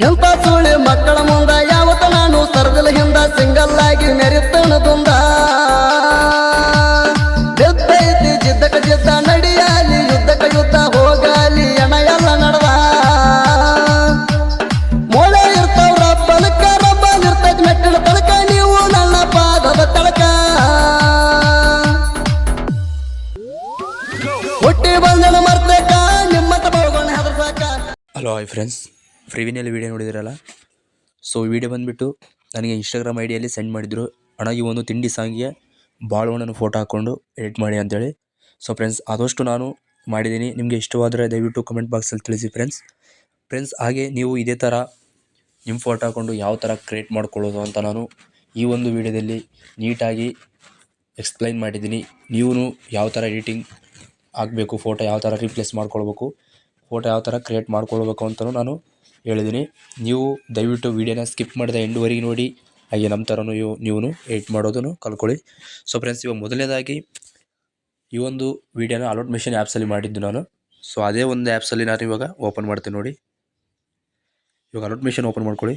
ಎಂತ ಸುಳಿ ಮಕ್ಕಳ ಮುಂದ? ಯಾವತ್ತ ನಾನು ಸರ್ದಿಲ ಹಿಂದ ಸಿಂಗಲ್ ಆಗಿ ಮೆರಿತಣ ದುಂದ? ಬಿದ್ದೈತಿ ಜಿದ್ದಕ ಜಿದ್ದ, ನಡಿಯಾಲಿ ಯುದ್ಧಕ ಯುದ್ಧ, ಹೋಗಾಲಿ ಎಣ ಎಲ್ಲ ನಡದ? ಮೊಳೆ ಇರ್ತಾವ ರಬ್ಬಲಕ ರಬ್ಬಲ್ ಮಕ್ಕಳ ಮೆಟ್ಟಿನ ತಳಕ ನೀವು ನನ್ನ ಪಾದದ ತಳಕ. ಹುಟ್ಟಿ ಬಂದನ ಮರ್ತಕ ನಿಮ್ಮತ್ತ ಬೋಗೋಣ ಹೆದರ್ಸಾಕ. ಹಲೋ ಹಾಯ್ ಫ್ರೆಂಡ್ಸ್ ಫ್ರೀವಿನಲ್ಲಿ ವೀಡಿಯೋ ನೋಡಿದಿರಲ್ಲ? ಸೊ ವಿಡಿಯೋ ಬಂದುಬಿಟ್ಟು ನನಗೆ ಇನ್ಸ್ಟಾಗ್ರಾಮ್ ಐ ಡಿಯಲ್ಲಿ ಸೆಂಡ್ ಮಾಡಿದರು. ಅಣ್ಣ, ಈ ಒಂದು ತಿಂಡಿ ಸಾಂಗಿಗೆ ಬಾಳವಣ್ಣನ ಫೋಟೋ ಹಾಕ್ಕೊಂಡು ಎಡಿಟ್ ಮಾಡಿ ಅಂತೇಳಿ. ಸೊ ಫ್ರೆಂಡ್ಸ್ ಆದಷ್ಟು ನಾನು ಮಾಡಿದ್ದೀನಿ. ನಿಮಗೆ ಇಷ್ಟವಾದರೆ ದಯವಿಟ್ಟು ಕಮೆಂಟ್ ಬಾಕ್ಸಲ್ಲಿ ತಿಳಿಸಿ ಫ್ರೆಂಡ್ಸ್ ಫ್ರೆಂಡ್ಸ್ ಹಾಗೆ ನೀವು ಇದೇ ಥರ ನಿಮ್ಮ ಫೋಟೋ ಹಾಕ್ಕೊಂಡು ಯಾವ ಥರ ಕ್ರಿಯೇಟ್ ಮಾಡ್ಕೊಳ್ಳೋದು ಅಂತ ನಾನು ಈ ಒಂದು ವಿಡಿಯೋದಲ್ಲಿ ನೀಟಾಗಿ ಎಕ್ಸ್ಪ್ಲೈನ್ ಮಾಡಿದ್ದೀನಿ. ನೀವು ಯಾವ ಥರ ಎಡಿಟಿಂಗ್ ಆಗಬೇಕು ಫೋಟೋ ಯಾವ ಥರ ರೀಪ್ಲೇಸ್ ಮಾಡ್ಕೊಳ್ಬೇಕು ಫೋಟೋ ಯಾವ ಥರ ಕ್ರಿಯೇಟ್ ಮಾಡ್ಕೊಳ್ಬೇಕು ಅಂತಲೂ ನಾನು ಹೇಳಿದ್ದೀನಿ. ನೀವು ದಯವಿಟ್ಟು ವೀಡಿಯೋನ ಸ್ಕಿಪ್ ಮಾಡಿದ ಎಂಡುವರೆಗೆ ನೋಡಿ. ಹಾಗೆ ನಮ್ಮ ಥರನೂ ಇವು ನೀವು ಎಡಿಟ್ ಮಾಡೋದನ್ನು ಕಲ್ಕೊಳ್ಳಿ ಸೊ ಫ್ರೆಂಡ್ಸ್ ಇವಾಗ ಮೊದಲನೇದಾಗಿ ಈ ಒಂದು ವೀಡಿಯೋನ ಅಲೋಟ್ ಮೆಷಿನ್ ಆ್ಯಪ್ಸಲ್ಲಿ ಮಾಡಿದ್ದು ನಾನು. ಸೊ ಅದೇ ಒಂದು ಆ್ಯಪ್ಸಲ್ಲಿ ನಾನು ಇವಾಗ ಓಪನ್ ಮಾಡ್ತೀನಿ ನೋಡಿ. ಇವಾಗ ಅಲೋಟ್ ಮೆಷಿನ್ ಓಪನ್ ಮಾಡ್ಕೊಳ್ಳಿ.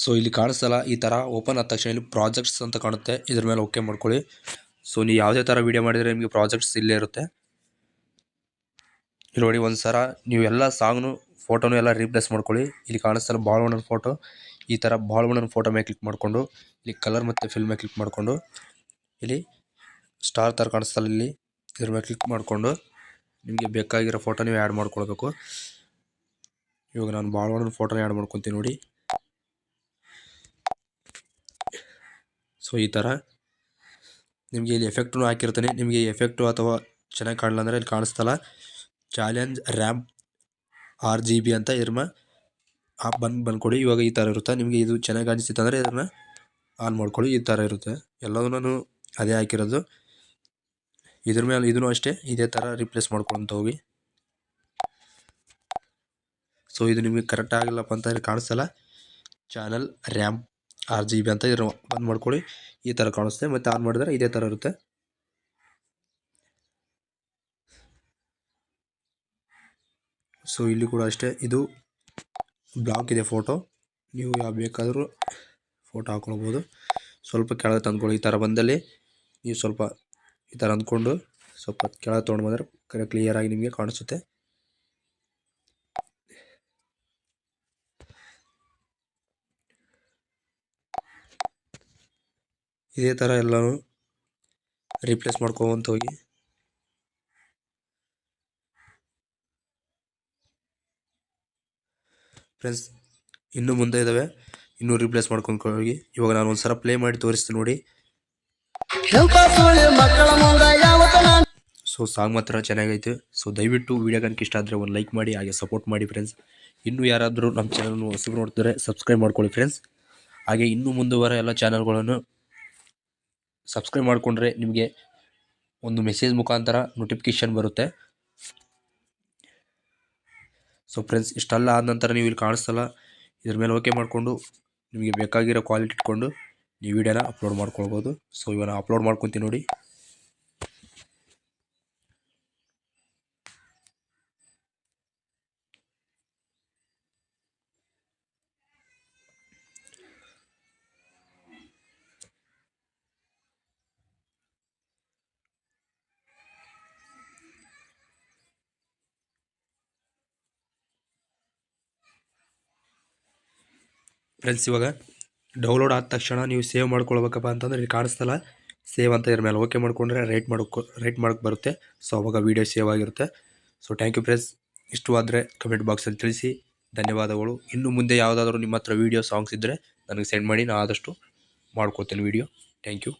ಸೊ ಇಲ್ಲಿ ಕಾಣಿಸ್ತಲ್ಲ, ಈ ಥರ ಓಪನ್ ಆದ ತಕ್ಷಣ ಇಲ್ಲಿ ಪ್ರಾಜೆಕ್ಟ್ಸ್ ಅಂತ ಕಾಣುತ್ತೆ. ಇದ್ರ ಮೇಲೆ ಓಕೆ ಮಾಡ್ಕೊಳ್ಳಿ. ಸೊ ನೀವು ಯಾವುದೇ ಥರ ವೀಡಿಯೋ ಮಾಡಿದರೆ ನಿಮಗೆ ಪ್ರಾಜೆಕ್ಟ್ಸ್ ಇಲ್ಲೇ ಇರುತ್ತೆ. ಇಲ್ಲಿ ನೋಡಿ ಒಂದು ಸಲ ನೀವು ಎಲ್ಲ ಸಾಂಗ್ನು ಫೋಟೋನು ಎಲ್ಲ ರೀಪ್ಲೇಸ್ ಮಾಡ್ಕೊಳ್ಳಿ. ಇಲ್ಲಿ ಕಾಣಿಸ್ತಲ್ಲ ಬಾಳ್ವಣ್ಣನ ಫೋಟೋ ಈ ಥರ ಬಾಳ್ವಣ್ಣನ ಫೋಟೋ ಮೇಲೆ ಕ್ಲಿಕ್ ಮಾಡಿಕೊಂಡು, ಇಲ್ಲಿ ಕಲರ್ ಮತ್ತು ಫಿಲ್ಮ್ ಮೇಲೆ ಕ್ಲಿಕ್ ಮಾಡಿಕೊಂಡು, ಇಲ್ಲಿ ಸ್ಟಾರ್ ಥರ ಕಾಣಿಸ್ತಲ್ಲ ಇಲ್ಲಿ, ಇದ್ರ ಮೇಲೆ ಕ್ಲಿಕ್ ಮಾಡಿಕೊಂಡು, ನಿಮಗೆ ಬೇಕಾಗಿರೋ ಫೋಟೋ ನೀವು ಆ್ಯಡ್ ಮಾಡ್ಕೊಳ್ಬೇಕು. ಇವಾಗ ನಾನು ಬಾಳ್ವಣ್ಣನ ಫೋಟೋನ ಆ್ಯಡ್ ಮಾಡ್ಕೊತೀನಿ ನೋಡಿ. ಸೊ ಈ ಥರ. ನಿಮಗೆ ಇಲ್ಲಿ ಎಫೆಕ್ಟೂ ಹಾಕಿರ್ತಾನೆ. ನಿಮಗೆ ಎಫೆಕ್ಟು ಅಥವಾ ಚೆನ್ನಾಗಿ ಕಾಣಲ್ಲ ಅಂದರೆ ಇಲ್ಲಿ ಕಾಣಿಸ್ತಲ್ಲ. Challenge RAM R G B ಅಂತ ಇದ್ರ ಆಪ್ ಬಂದು ಬಂದ್ಕೊಡಿ. ಇವಾಗ ಈ ಥರ ಇರುತ್ತೆ? ನಿಮಗೆ ಇದು ಚೆನ್ನಾಗಿ ಅನಿಸುತ್ತೆ ಅಂದರೆ ಇದನ್ನು ಆನ್ ಮಾಡ್ಕೊಳ್ಳಿ. ಈ ಥರ ಇರುತ್ತೆ. ಎಲ್ಲದನ್ನೂ ಅದೇ ಹಾಕಿರೋದು. ಇದ್ರ ಮೇಲೆ ಇದೂ ಅಷ್ಟೇ. ಇದೇ ಥರ ರಿಪ್ಲೇಸ್ ಮಾಡ್ಕೊಂತ ಹೋಗಿ. ಸೊ ಇದು ನಿಮಗೆ ಕರೆಕ್ಟ್ ಆಗಿಲ್ಲಪ್ಪ ಅಂತ ಕಾಣಿಸ್ತಲ್ಲ. Channel RAM R G B ಅಂತ ಇದ್ರ ಬಂದ್ ಮಾಡ್ಕೊಳ್ಳಿ. ಈ ಥರ ಕಾಣಿಸುತ್ತೆ ಮತ್ತು ಆನ್ ಮಾಡಿದ್ರೆ ಇದೇ ಥರ ಇರುತ್ತೆ. ಸೊ ಇಲ್ಲಿ ಕೂಡ ಅಷ್ಟೇ. ಇದು ಬ್ಲಾಕ್ ಇದೆ ಫೋಟೋ. ನೀವು ಯಾವ ಬೇಕಾದರೂ ಫೋಟೋ ಹಾಕೊಳ್ಬೋದು. ಸ್ವಲ್ಪ ಕೆಳಗೆ ತಂದ್ಕೊಳ್ಳಿ. ಈ ಥರ ಬಂದಲ್ಲಿ ನೀವು ಸ್ವಲ್ಪ ಈ ಥರ ಅಂದ್ಕೊಂಡು ಸ್ವಲ್ಪ ಕೆಳಗೆ ತೊಗೊಂಡು ಬಂದರೆ ಕರೆ ಕ್ಲಿಯರಾಗಿ ನಿಮಗೆ ಕಾಣಿಸುತ್ತೆ. ಇದೇ ಥರ ಎಲ್ಲನೂ ರಿಪ್ಲೇಸ್ ಮಾಡ್ಕೊಂತ ಹೋಗಿ. ಫ್ರೆಂಡ್ಸ್ ಇನ್ನೂ ಮುಂದೆ ಇದ್ದಾವೆ ಇನ್ನೂ ರಿಪ್ಲೇಸ್ ಮಾಡ್ಕೊಂಡು ಹೋಗಿ. ಇವಾಗ ನಾನು ಒಂದು ಸಲ ಪ್ಲೇ ಮಾಡಿ ತೋರಿಸ್ತೀನಿ ನೋಡಿ. ಸೊ ಸಾಂಗ್ ಮಾತ್ರ ಚೆನ್ನಾಗೈತೆ. ಸೊ ದಯವಿಟ್ಟು ವಿಡಿಯೋ ಕನಕ ಇಷ್ಟ ಆದರೆ ಒಂದು ಲೈಕ್ ಮಾಡಿ, ಹಾಗೆ ಸಪೋರ್ಟ್ ಮಾಡಿ ಫ್ರೆಂಡ್ಸ್ ಇನ್ನೂ ಯಾರಾದರೂ ನಮ್ಮ ಚಾನಲ್ನ ಹೊಸಬ್ರು ನೋಡ್ತಾರೆ ಸಬ್ಸ್ಕ್ರೈಬ್ ಮಾಡ್ಕೊಳ್ಳಿ ಫ್ರೆಂಡ್ಸ್ ಹಾಗೆ ಇನ್ನೂ ಮುಂದುವರೆ ಎಲ್ಲ ಚಾನಲ್ಗಳನ್ನು ಸಬ್ಸ್ಕ್ರೈಬ್ ಮಾಡಿಕೊಂಡ್ರೆ ನಿಮಗೆ ಒಂದು ಮೆಸೇಜ್ ಮುಖಾಂತರ ನೋಟಿಫಿಕೇಷನ್ ಬರುತ್ತೆ. ಸೊ ಫ್ರೆಂಡ್ಸ್ ಇಷ್ಟೆಲ್ಲ ಆದ ನಂತರ ನೀವು ಇಲ್ಲಿ ಕಾಣಿಸ್ತಲ್ಲ, ಇದ್ರ ಮೇಲೆ ಓಕೆ ಮಾಡಿಕೊಂಡು ನಿಮಗೆ ಬೇಕಾಗಿರೋ ಕ್ವಾಲಿಟಿ ಇಟ್ಕೊಂಡು ನೀವು ವಿಡಿಯೋನ ಅಪ್ಲೋಡ್ ಮಾಡ್ಕೊಳ್ಬೋದು. ಸೊ ಇವಾಗ ಅಪ್ಲೋಡ್ ಮಾಡ್ಕೊತೀನಿ ನೋಡಿ. ಫ್ರೆಂಡ್ಸ್ ಇವಾಗ ಡೌನ್ಲೋಡ್ ಆದ ತಕ್ಷಣ ನೀವು ಸೇವ್ ಮಾಡ್ಕೊಳ್ಬೇಕಪ್ಪ ಅಂತಂದರೆ ಇಲ್ಲಿ ಕಾಣಿಸ್ತಲ್ಲ. ಸೇವ್ ಅಂತ ಇದ್ರ ಮೇಲೆ ಓಕೆ ಮಾಡ್ಕೊಂಡ್ರೆ ರೈಟ್ ಮಾಡ್ಕೊ ರೈಟ್ ಮಾಡೋಕ್ಕೆ ಬರುತ್ತೆ. ಸೊ ಅವಾಗ ವೀಡಿಯೋ ಸೇವ್ ಆಗಿರುತ್ತೆ. ಸೊ ಥ್ಯಾಂಕ್ ಯು ಫ್ರೆಂಡ್ಸ್ ಇಷ್ಟು ಆದರೆ ಕಮೆಂಟ್ ಬಾಕ್ಸಲ್ಲಿ ತಿಳಿಸಿ. ಧನ್ಯವಾದಗಳು. ಇನ್ನು ಮುಂದೆ ಯಾವುದಾದ್ರೂ ನಿಮ್ಮ ಹತ್ರ ವೀಡಿಯೋ ಸಾಂಗ್ಸ್ ಇದ್ದರೆ ನನಗೆ ಸೆಂಡ್ ಮಾಡಿ. ನಾನು ಆದಷ್ಟು ಮಾಡ್ಕೊತೇನೆ ವೀಡಿಯೋ ಥ್ಯಾಂಕ್ ಯು